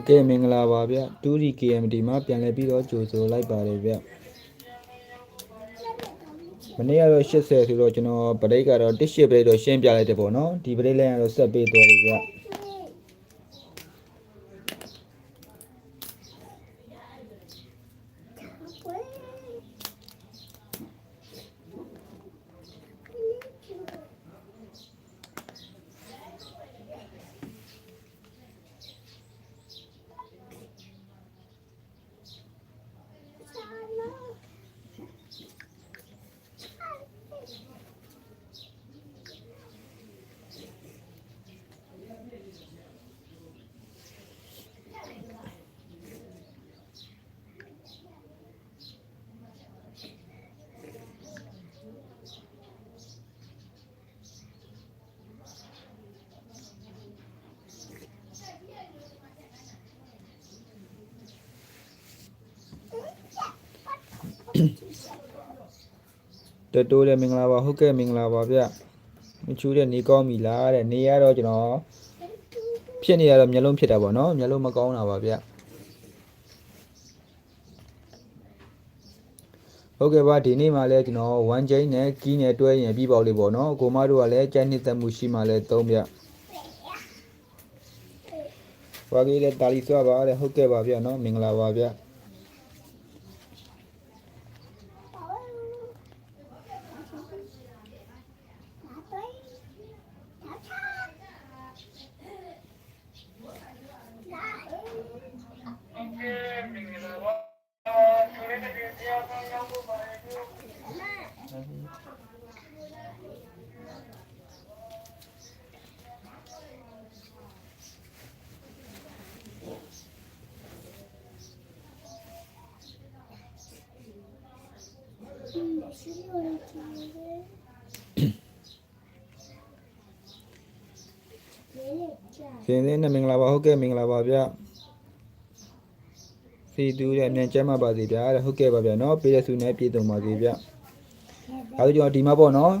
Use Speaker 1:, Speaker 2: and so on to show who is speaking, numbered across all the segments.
Speaker 1: ဟုတ်ကဲ့မင်္ဂလာပါဗျ 2D KMD မှာပြန်လည်ပြီးတော့ကြိုဆိုလိုက်ပါတယ်ဗျမနေ့ကတော့80ဆိုတော့ကျွန်တော်ဗရိတ်ကတော့18ဗရိတ်တော့ရှင်းပြလိုက်တယ်ပေါ့နော်ဒီဗရိတ်လည်းကတော့ဆက်ပေးသွားတယ်ဗျ တော်တိုးလည်းမင်္ဂလာပါဟုတ်ကဲ့မင်္ဂလာပါဗျမချူတဲ့နေကောင်းပြီလားတဲ့နေရတော့ကျွန်တော်ဖြစ်နေရတော့မျက်လုံးဖြစ်တာပေါ့နော်မျက်လုံးမကောင်းတာပါဗျဟုတ်ကဲ့ပါဒီနေ့မှလည်းကျွန်တော်1ချိန်နဲ့ကီးနဲ့တွဲရင်ပြီးပေါက်လေးပေါ့နော်ကိုမတို့ကလည်းကြိုက်နှစ်သက်မှုရှိမှလည်းသုံးဗျဝါကြီးလည်းတာလီစွာပါတဲ့ဟုတ်ကဲ့ပါဗျနော်မင်္ဂလာပါဗျ ရှင်သေးနဲ့မင်္ဂလာပါဟုတ်ကဲ့မင်္ဂလာပါဗျစီတူရဲ့အမြန်ကျမ်းပါပါစေဗျာတဲ့ဟုတ်ကဲ့ပါဗျာနော်ပေးရစုနဲ့ပြည်စုံပါစေဗျဒါဆိုကျွန်တော်ဒီမှာပေါ့နော်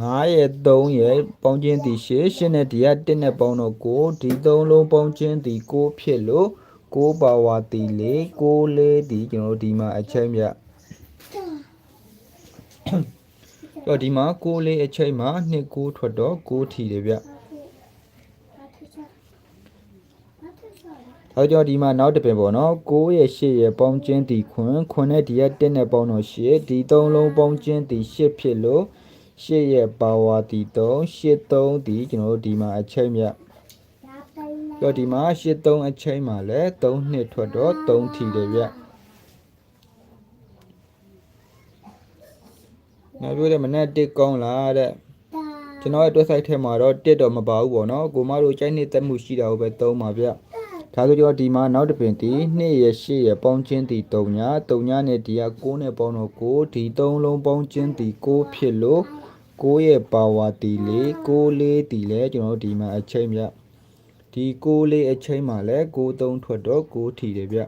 Speaker 1: 9ရဲ့3ရဲ့ပေါင်းချင်းတီ8 8နဲ့ဒီက1နဲ့ပေါင်းတော့9ဒီ3လုံးပေါင်းချင်းတီ9ဖြစ်လို့9ပါဝါတီ4 9လေးတီကျွန်တော်တို့ဒီမှာအချိန်ဗျတော့ဒီမှာ9လေးအချိန်မှာ2 9ထွက်တော့9ထီတယ်ဗျ အဲကြောင့်ဒီမှာနောက်တစ်ပင်ပေါ့နော်9ရဲ့8ရဲ့ပေါင်းချင်းတီခွန်းခွန်းနဲ့ဒီရဲ့1နဲ့ပေါင်းတော့8ဒီ3လုံးပေါင်းချင်းတီ8ဖြစ်လို့8ရဲ့ပါဝါတီ3 8 3ဒီကျွန်တော်တို့ဒီမှာအချိန်မြတ်ကြောင့်ဒီမှာ8 3အချိန်မှာလဲ3နှစ်ထွက်တော့3ထီတယ်ဗျနောက်ပြောတဲ့မနဲ့တစ်ကောင်းလားတဲ့ကျွန်တော်ရဲ့ website ထဲမှာတော့တစ်တော့မပါဘူးပေါ့နော်ကိုမတို့ကြိုက်နေတက်မှုရှိတာကိုပဲသုံးပါဗျ ဒါဆိုတော့ဒီမှာနောက်တစ်ပင်တီ2ရဲ့8ရဲ့ပေါင်းချင်းတီ3ညာ3ညာနဲ့ဒီက9နဲ့ပေါင်းတော့9ဒီ3လုံးပေါင်းချင်းတီ9ဖြစ်လို့9ရဲ့ပါဝါတီ4 9လေးတီလဲကျွန်တော်တို့ဒီမှာအချိန်မြဒီ9လေးအချိန်မှာလဲ9 3ထွက်တော့9ထီတယ်ဗျ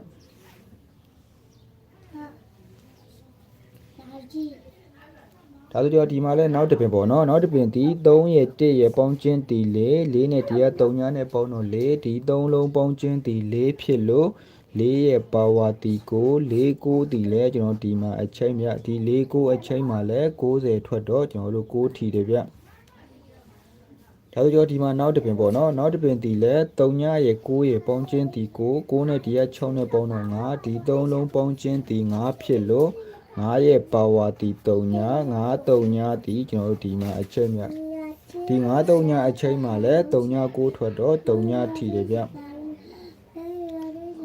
Speaker 1: ဒါဆိုတော့ဒီမှာလဲနောက်တစ်ပင်ပေါ့နော်နောက်တစ်ပင်တီ3ရဲ့1ရဲ့ပေါင်းချင်းတီ4 4နဲ့ဒီက3ညာနဲ့ပေါင်းတော့4ဒီ3လုံးပေါင်းချင်းတီ4ဖြစ်လို့4ရဲ့ပါဝါတီကို4 9တီလဲကျွန်တော်ဒီမှာအချိန်မြဒီ4 9အချိန်မှာလဲ90ထွက်တော့ကျွန်တော်တို့6ထီတယ်ဗျဒါဆိုတော့ဒီမှာနောက်တစ်ပင်ပေါ့နော်နောက်တစ်ပင်တီလဲ3ညရဲ့9ရဲ့ပေါင်းချင်းတီ9 9နဲ့ဒီက6နဲ့ပေါင်းတော့9ဒီ3လုံးပေါင်းချင်းတီ9ဖြစ်လို့ 9ရဲ့ပါဝါတီ3ည9 3ညတီကျွန်တော်တို့ဒီမှာအချက်မြဒီ9 3ညအချိန်မှာလဲ3ည9ထွက်တော့3ညထီတယ်ဗျ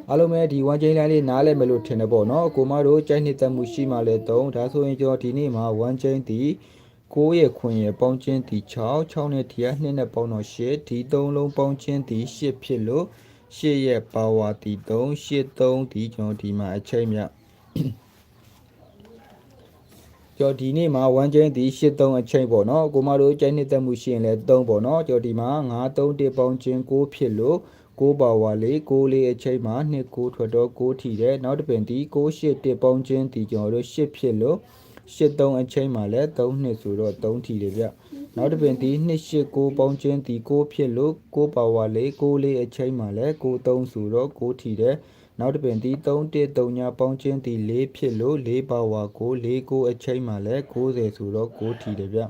Speaker 1: အားလုံးပဲဒီ1ချိန်လိုင်းလေးနားလဲမယ်လို့ထင်တယ်ပေါ့နော်ကိုမတို့ကြိုက်နှစ်သက်မှုရှိမှလဲ3ဒါဆိုရင်ကျွန်တော်ဒီနေ့မှာ1ချိန်တီ9ရဲ့ခွင်ရဲ့ပေါင်းချင်းတီ6 6နဲ့ဒီက2နဲ့ပေါင်းတော့8ဒီ3လုံးပေါင်းချင်းတီ8ဖြစ်လို့8ရဲ့ပါဝါတီ3 8 3ဒီကျွန်တော်ဒီမှာအချိန်မြ ကျော်ဒီနေ့မှာ1ချိန်ဒီ83အချိန်ပေါ့နော်ကိုမတို့ကြိုက်နှစ်သက်မှုရှိရင်လည်း3ပေါ့နော်ကျော်ဒီမှာ9 3တစ်ပေါင်းချင်း9ဖြစ်လို့6ပါဝါလေး6လေးအချိန်မှာ2 9ထွက်တော့6ထီတယ်နောက်တစ်ပင်ဒီ6 8တစ်ပေါင်းချင်းဒီကျွန်တော်တို့8ဖြစ်လို့83အချိန်မှာလည်း3နှစ်ဆိုတော့3ထီတယ်ဗျနောက်တစ်ပင်ဒီ289ပေါင်းချင်းဒီ6ဖြစ်လို့6ပါဝါလေး6လေးအချိန်မှလည်း6 3ဆိုတော့6ထီတယ် နောက်တစ်ပင်ဒီ313ညာပေါင်းချင်းဒီ4ဖြစ်လို့4ပါဝါကို4 9အချိန်မှလည်း90ဆိုတော့6ထီတယ်ဗျ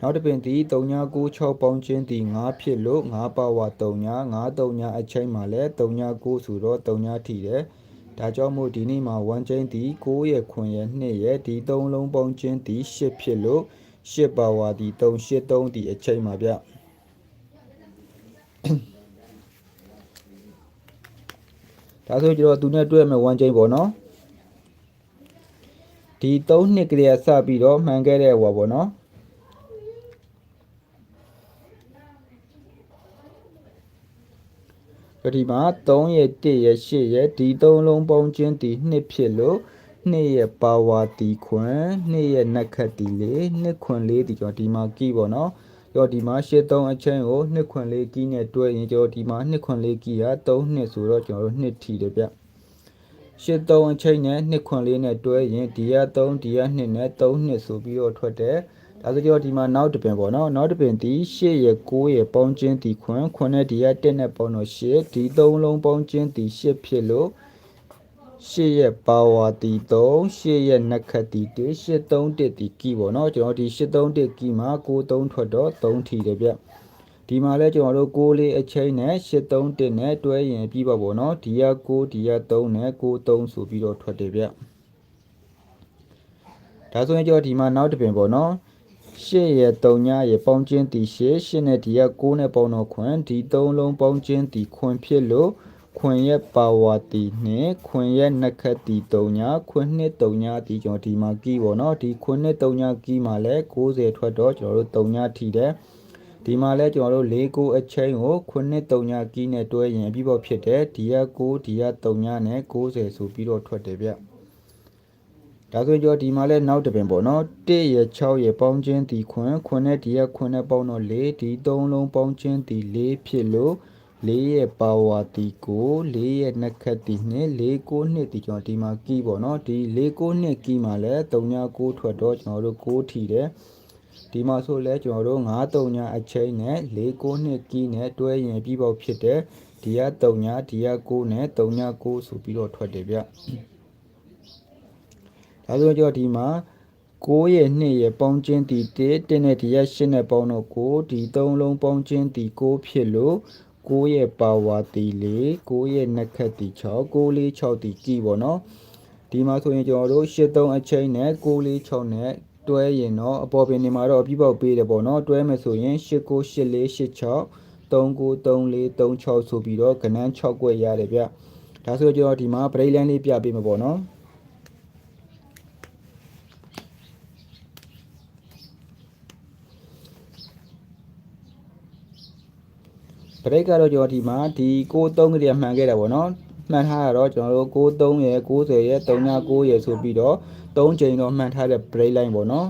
Speaker 1: နောက်တစ်ပင်ဒီ3996ပေါင်းချင်းဒီ9ဖြစ်လို့9ပါဝါ3ညာ9 3ညာအချိန်မှလည်း39ဆိုတော့3ညာထီတယ်ဒါကြောင့်မို့ဒီနေ့မှာ1ချင်းဒီ9ရဲ့ခွင်ရဲ့2ရဲ့ဒီ3လုံးပေါင်းချင်းဒီ10ဖြစ်လို့10ပါဝါဒီ383ဒီအချိန်မှာဗျ ဒါဆိုကျွန်တော်သူနဲ့တွေ့ရမယ်1ချင်းပေါ့နော်ဒီ3နှစ်ကလေးကစပြီးတော့မှန်ခဲ့တဲ့ဟောပေါ့နော်ဆိုဒီမှာ3ရဲ့1ရဲ့8ရဲ့ဒီ3လုံးပေါင်းချင်းဒီ2ဖြစ်လို့2ရဲ့ပါဝါတီခွန်2ရဲ့နက်ခတ်တီလေး2ခွန်လေးဒီကျွန်တော်ဒီမှာကီးပေါ့နော် ကျော်ဒီမှာ8 3အချင်းကို2ခွန်လေးကီးနဲ့တွဲရင်ကျော်ဒီမှာ2ခွန်လေးကီးရ3နှစ်ဆိုတော့ကျွန်တော်တို့2ထီတယ်ဗျရှစ်3အချိန်နဲ့2ခွန်လေးနဲ့တွဲရင်ဒီက3ဒီက2နဲ့3နှစ်ဆိုပြီးတော့ထွက်တယ်ဒါဆိုကြောဒီမှာနောက်တစ်ပင်ပေါ့နော်နောက်တစ်ပင်ဒီ8ရဲ့9ရဲ့ပေါင်းချင်းဒီခွန်ခွန်နဲ့ဒီက1နဲ့ပေါင်းတော့8ဒီ3လုံးပေါင်းချင်းဒီ8ဖြစ်လို့ 8ရဲ့ပါဝါတီ3 8ရဲ့နက်ခတ်တီ1 8 3 1တီကီပေါ့နော်ကျွန်တော်ဒီ8 3 1ကီမှာ9 3ထွက်တော့3ထီတယ်ဗျဒီမှာလဲကျွန်တော်တို့6လေးအချိန်နဲ့8 3 1နဲ့တွဲရင်ပြီးပါပေါ့နော်ဒီက9ဒီက3နဲ့9 3ဆိုပြီးတော့ထွက်တယ်ဗျဒါဆိုရင်ကျွန်တော်ဒီမှာနောက်တစ်ပင်ပေါ့နော်ရှစ်ရဲ့3ညရဲ့ပေါင်းချင်းတီရှစ်ရှစ်နဲ့ဒီက6နဲ့ပေါင်းတော့ခွန်ဒီ3လုံးပေါင်းချင်းတီခွန်ဖြစ်လို့ ခွင်ရဲ့ပါဝါတီနဲ့ခွင်ရဲ့နှက်ခတ်တီ3ညခွင်နှစ်3ညတီကျွန်တော်ဒီမှာကီးပေါ့နော်ဒီခွင်နှစ်3ညကီးမှာလဲ90ထွက်တော့ကျွန်တော်တို့3ညထီတယ်ဒီမှာလဲကျွန်တော်တို့၄ကိုအချင်းကိုခွနှစ်3ညကီးနဲ့တွဲရင်ပြီးပေါ့ဖြစ်တယ်ဒီက9ဒီက3ညနဲ့90ဆိုပြီးတော့ထွက်တယ်ဗျဒါဆိုကြောဒီမှာလဲနောက်တစ်ပင်ပေါ့နော်1ရ6ရပေါင်းချင်းဒီခွန်းခွန်းနဲ့ဒီရခွန်းနဲ့ပေါင်းတော့4ဒီ3လုံးပေါင်းချင်းဒီ4ဖြစ်လို့ 4ရဲ့ပါဝါတီကို4ရဲ့နှက်ခတ်တီနဲ့4 9နှစ်ဒီကျွန်တော်ဒီမှာကီးပေါ့နော်ဒီ4 9နှစ်ကီးမှာလဲ3ည9ထွက်တော့ကျွန်တော်တို့6ထီတယ်ဒီမှာဆိုလဲကျွန်တော်တို့9 3ညအချိန်နဲ့4 9နှစ်ကီးနဲ့တွဲရင်ပြီးပေါက်ဖြစ်တယ်ဒီက3ညဒီက9နဲ့3ည9ဆိုပြီးတော့ထွက်တယ်ဗျဒါဆိုကြောဒီမှာ9ရဲ့2ရဲ့ပေါင်းချင်းတီ1တင်းနဲ့ဒီရဲ့8နဲ့ပေါင်းတော့9ဒီ3လုံးပေါင်းချင်းတီ9ဖြစ်လို့ 9ရဲ့ပါဝါတီ4 9ရဲ့နှက်ခတ်တီ6 9လေး6တီကီပေါ့နော်ဒီမှာဆိုရင်ကျွန်တော်တို့8 3အချိန်နဲ့9လေး6နဲ့တွဲရင်တော့အပေါ်ပင်နေမှာတော့အပြည့်ပေါက်ပေးတယ်ပေါ့နော်တွဲမယ်ဆိုရင်8 9 8 4 8 6 39 34 36ဆိုပြီးတော့ကဏ္ဍ6ကွက်ရတယ်ဗျဒါဆိုကျွန်တော်ဒီမှာ break line လေးပြပေးမှာပေါ့နော် ရိတ်ကတော့ကျွန်တော်ဒီမှာဒီ63ကလေးမှန်ခဲ့တာပေါ့နော်မှန်ထားရတော့ကျွန်တော်တို့63ရယ်90ရယ်39ရယ်ဆိုပြီးတော့3ချိန်တော့မှန်ထားတဲ့ break line ပေါ့နော်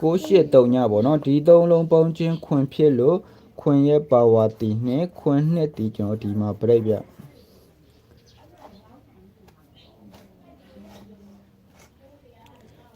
Speaker 1: ကိုရှစ်တုံညပေါ့နော်ဒီသုံးလုံးပေါင်းချင်းခွင်ဖြစ်လို့ခွင်ရဲ့ပါဝါတီနဲ့ခွင်နှစ်တီကျွန်တော်ဒီမှာ break ပြ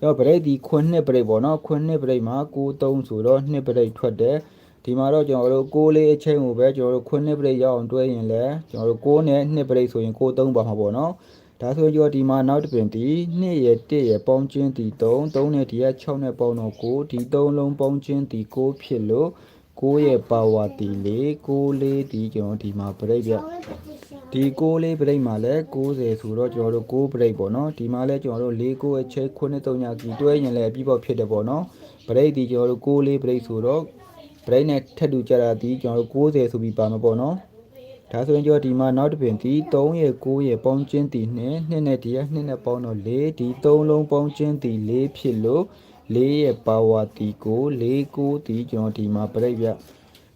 Speaker 1: တော့ break ဒီခွင်နှစ် break ပေါ့နော်ခွင်နှစ် break မှာ93ဆိုတော့နှစ် break ထွက်တယ်ဒီမှာတော့ကျွန်တော်တို့6လေးအချိန်ကိုပဲကျွန်တော်တို့ခွင်နှစ် break ရအောင်တွဲရင်လည်းကျွန်တော်တို့6နဲ့နှစ် break ဆိုရင်93ပါမှာပေါ့နော်ဒါဆိုကြောဒီမှာနောက်တစ်ပင်ဒီ2ရဲ့1ရဲ့ပေါင်းချင်းဒီ3 3နဲ့ဒီက6နဲ့ပေါင်းတော့9ဒီ3လုံးပေါင်းချင်းဒီ9ဖြစ်လို့ 9ရဲ့ပါဝါတီလေး9လေးဒီကျွန်တော်ဒီမှာပြိတ်ပြဒီ9လေးပြိတ်မှာလဲ90ဆိုတော့ကျွန်တော်တို့9ပြိတ်ပေါ့နော်ဒီမှာလဲကျွန်တော်တို့4 9အချက်9နဲ့3ညကြီးတွဲရင်လည်းအပြည့်ပေါက်ဖြစ်တယ်ပေါ့နော်ပြိတ်ဒီကျွန်တော်တို့9လေးပြိတ်ဆိုတော့ပြိတ်နဲ့ထက်တူကြတာဒီကျွန်တော်တို့90ဆိုပြီးပါမှာပေါ့နော်ဒါဆိုရင်ကျော်ဒီမှာနောက်တစ်ပင်ဒီ3ရဲ့9ရဲ့ပေါင်းချင်းတီနဲ့2နဲ့ဒီက2နဲ့ပေါင်းတော့4ဒီ3လုံးပေါင်းချင်းတီ4ဖြစ်လို့ 4ရဲ့ပါဝါတီကို4 9တီကျွန်တော်ဒီမှာပြိတ်ပြ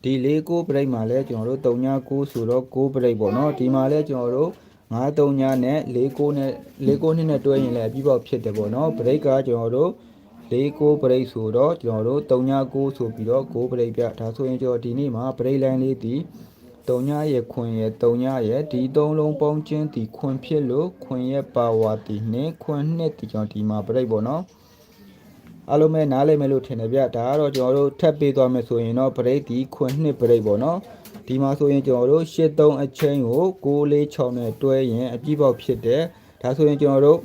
Speaker 1: ဒီ4 9ပြိတ်မှာလဲကျွန်တော်တို့3ည9ဆိုတော့9ပြိတ်ပေါ့နော်ဒီမှာလဲကျွန်တော်တို့9 3ညနဲ့4 9နဲ့4 9နှစ်နဲ့တွဲရင်လည်းအပြီးပေါက်ဖြစ်တယ်ပေါ့နော်ပြိတ်ကကျွန်တော်တို့၄ကိုပရိတ်ဆိုတော့ကျွန်တော်တို့3ည9ဆိုပြီးတော့9ပရိတ်ပြဒါဆိုရင်ကျွန်တော်ဒီနေ့မှာပရိတ်လိုင်းလေးဒီတုံညာရဲ့ခွင်ရဲ့တုံညာရဲ့ဒီသုံးလုံးပေါင်းခြင်းဒီခွင်ဖြစ်လို့ခွင်ရဲ့ပါဝါဒီနဲ့ခွင်နှစ်ဒီကြောင့်ဒီမှာပြိတ်ပေါ့နော် အားလုံးပဲနားလည်မယ်လို့ထင်တယ်ဗျဒါကတော့ကျွန်တော်တို့ထပ်ပေးသွားမယ်ဆိုရင်တော့ပြိတ်ဒီခွင်နှစ်ပြိတ်ပေါ့နော်ဒီမှာဆိုရင်ကျွန်တော်တို့ရှစ်သုံးအချင်းကို646နဲ့တွဲရင်အပြည့်ပေါက်ဖြစ်တယ်ဒါဆိုရင်ကျွန်တော်တို့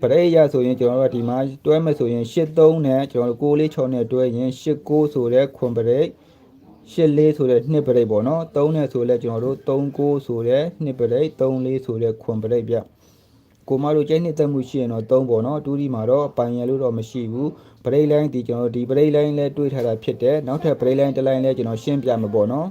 Speaker 1: ပရိယဆိုရင်ကျွန်တော်တို့ကဒီမှာတွဲမယ်ဆိုရင်83နဲ့ကျွန်တော်တို့646နဲ့တွဲရင်89ဆိုတဲ့ခွန်ပရိ84ဆိုတဲ့နှစ်ပရိပေါ့နော်3နဲ့ဆိုလဲကျွန်တော်တို့39ဆိုတဲ့နှစ်ပရိ34ဆိုတဲ့ခွန်ပရိဗျ ကိုမတို့ကျိတ်နှစ်သက်မှုရှိရင်တော့3ပေါ့နော်တူဒီမှာတော့ပိုင်ရလို့တော့မရှိဘူးပရိလိုင်းဒီကျွန်တော်တို့ဒီပရိလိုင်းလဲတွေးထားတာဖြစ်တယ်နောက်ထပ်ပရိလိုင်းတစ်လိုင်းလဲကျွန်တော်ရှင်းပြမှာပေါ့နော်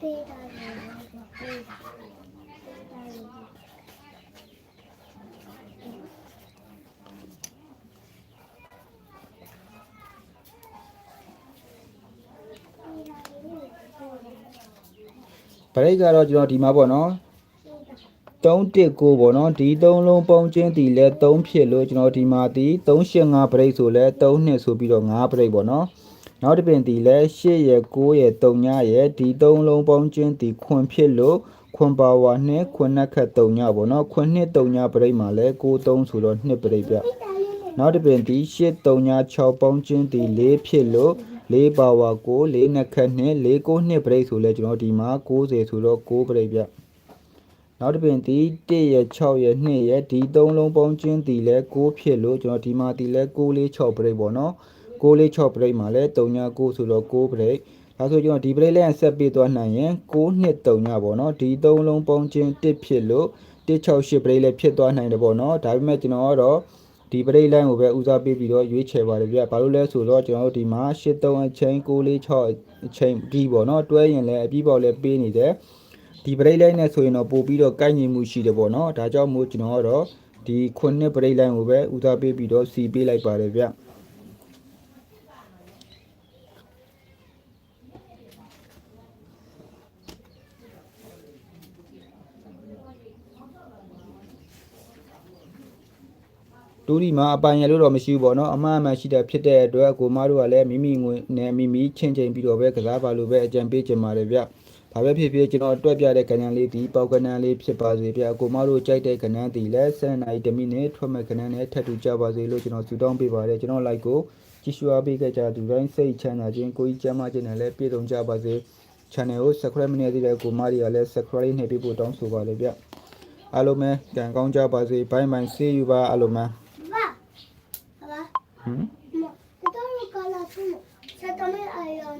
Speaker 2: ပေးတာလည်းပေးတာပေးတာလည်း
Speaker 1: ပရိကတော့ကျွန်တော်ဒီမှာပေါ့နော်319ပေါ့နော်ဒီ3လုံးပေါင်းချင်းဒီလဲ3ဖြစ်လို့ကျွန်တော်ဒီမှာဒီ385ပရိဆိုလဲ3နှစ်ဆိုပြီးတော့5ပရိပေါ့နော်နောက်တစ်ပင်ဒီလဲ8ရဲ့9ရဲ့3ညရဲ့ဒီ3လုံးပေါင်းချင်းဒီခွန်ဖြစ်လို့ခွန်ပါဝါနဲ့ခွန်နှက်ခတ်3ညပေါ့နော်ခွန်နှစ်3ညပရိမှာလဲ93ဆိုတော့2ပရိပြနောက်တစ်ပင်ဒီ8 3 6ပေါင်းချင်းဒီ4ဖြစ်လို့ 4ပါဝါ9 4နှစ်ခက်နဲ့4 9နှစ်ပရိတ်ဆိုလဲကျွန်တော်ဒီမှာ90ဆိုတော့9ပရိတ်ပြနောက်တစ်ပင်ဒီ1ရဲ့6ရဲ့2ရဲ့ဒီ3လုံးပေါင်းချင်းဒီလဲ9ဖြစ်လို့ကျွန်တော်ဒီမှာဒီလဲ6 4 6ပရိတ်ပေါ့နော်6 4 6ပရိတ်မှာလဲ3ည9ဆိုတော့9ပရိတ်ဒါဆိုကျွန်တော်ဒီပရိတ်လဲဆက်ပေးသွားနိုင်ရင်9နှစ်3ညပေါ့နော်ဒီ3လုံးပေါင်းချင်း1ဖြစ်လို့168ပရိတ်လဲဖြစ်သွားနိုင်တယ်ပေါ့နော်ဒါပေမဲ့ကျွန်တော်ကတော့ ဒီပရိတ်လိုင်းကိုပဲဦးစားပေးပြီးတော့ရွေးချယ်ပါတယ်ဗျ။ဘာလို့လဲဆိုတော့ကျွန်တော်တို့ဒီမှာ83အချိန်946အချိန်ဒီပေါ့နော်တွဲရင်လည်းအပြီးပေါက်လည်းပေးနေတယ်။ဒီပရိတ်လိုင်းနဲ့ဆိုရင်တော့ပို့ပြီးတော့ကိုက်ညီမှုရှိတယ်ပေါ့နော်။ဒါကြောင့်မို့ကျွန်တော်ကတော့ဒီခုနှစ်ပရိတ်လိုင်းကိုပဲဦးစားပေးပြီးတော့စီပေးလိုက်ပါတယ်ဗျ။ တူဒီမှာအပိုင်ရလို့တော့မရှိဘူးပေါ့နော်အမှားအမှန်ရှိတာဖြစ်တဲ့အတွက်ကိုမတို့ကလည်းမိမိငွေနဲ့မိမိချင်းချင်းပြီးတော့ပဲကစားပါလို့ပဲအကြံပေးချင်ပါတယ်ဗျ။ဘာပဲဖြစ်ဖြစ်ကျွန်တော်တွက်ပြတဲ့ကဏ္ဍလေးဒီပေါက်ကဏ္ဍလေးဖြစ်ပါစေဗျ။ကိုမတို့ကြိုက်တဲ့ကဏ္ဍဒီလည်း7နိုင်တမိနဲ့ထွက်မဲ့ကဏ္ဍနဲ့ထပ်တူကြပါစေလို့ကျွန်တော်ဆုတောင်းပေးပါတယ်ကျွန်တော် like ကိုကြည့်ရှုအားပေးကြတဲ့သူတိုင်းစိတ်ချမ်းသာခြင်းကိုယ်ကြီးကျမ်းမာခြင်းနဲ့လည်းပြည့်စုံကြပါစေ channel ကို subscribe မနေသေးတဲ့ကိုမတွေကလည်း subscribe နှိပ်ပေးဖို့တောင်းဆိုပါတယ်ဗျ။အားလုံးပဲကံကောင်းကြပါစေဘိုင်းဘိုင်း see you ပါအားလုံးပဲ
Speaker 2: Hmm? Ma, kita ni kalau saya tak mahu ayah.